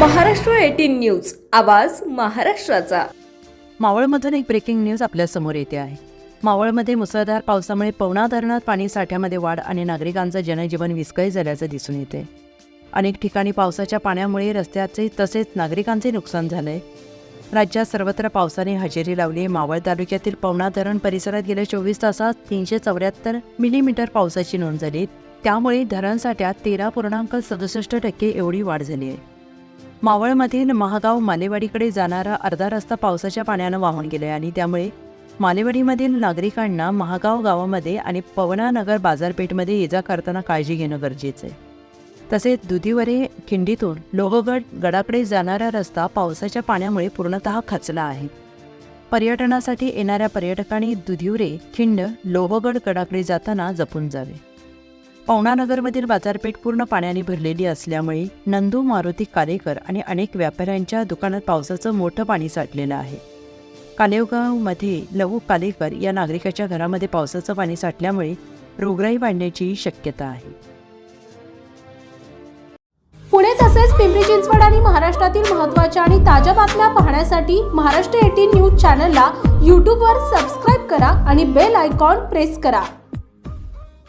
Maharashtra eighteen news आवाज महाराष्ट्राचा. मावळमधून एक ब्रेकिंग न्यूज आपल्यासमोर येते आहे. मावळमध्ये मुसळधार पावसामुळे पवना धरणात पाणी साठ्यामध्ये वाढ आणि नागरिकांचं जनजीवन विस्कळीत झाल्याचं दिसून येते. अनेक ठिकाणी पावसाच्या पाण्यामुळे रस्त्याचे तसेच नागरिकांचे नुकसान झालंय. राज्यात सर्वत्र पावसाने हजेरी लावली. आहे मावळ तालुक्यातील पवना धरण परिसरात गेल्या चोवीस तासात तीनशे चौऱ्याहत्तर मिलीमीटर पावसाची नोंद झाली. त्यामुळे धरणसाठ्यात तेरा पूर्णांक सदुसष्ट टक्के एवढी वाढ झाली आहे. मावळमधील महागाव मालेवाडीकडे जाणारा अर्धा रस्ता पावसाच्या पाण्यानं वाहून गेलाय आणि त्यामुळे मालेवाडीमधील नागरिकांना महागाव गावामध्ये आणि पवनानगर बाजारपेठमध्ये ये जा करताना काळजी घेणं गरजेचं आहे. तसेच दुधीवरे खिंडीतून लोहगड गडाकडे जाणारा रस्ता पावसाच्या पाण्यामुळे पूर्णतः खचला आहे. पर्यटनासाठी येणाऱ्या पर्यटकांनी दुधिवरे खिंड लोहगड गडाकडे जाताना जपून जावे. पवनानगरमधील बाजारपेठ पूर्ण पाण्याने भरलेली असल्यामुळे नंदू मारुती कालेकर आणि अनेक व्यापाऱ्यांच्या दुकानात पावसाचं मोठं पाणी साठलेलं आहे. कालेवगावमध्ये लघु कालेकर या नागरिकाच्या घरामध्ये पावसाचं पाणी साठल्यामुळे रोगराई वाढण्याची शक्यता आहे. पुणे तसेच पिंपरी चिंचवड आणि महाराष्ट्रातील महत्त्वाच्या आणि ताज्या बातम्या पाहण्यासाठी महाराष्ट्र एटीन न्यूज चॅनलला यूट्यूबवर सबस्क्राईब करा आणि बेल आयकॉन प्रेस करा.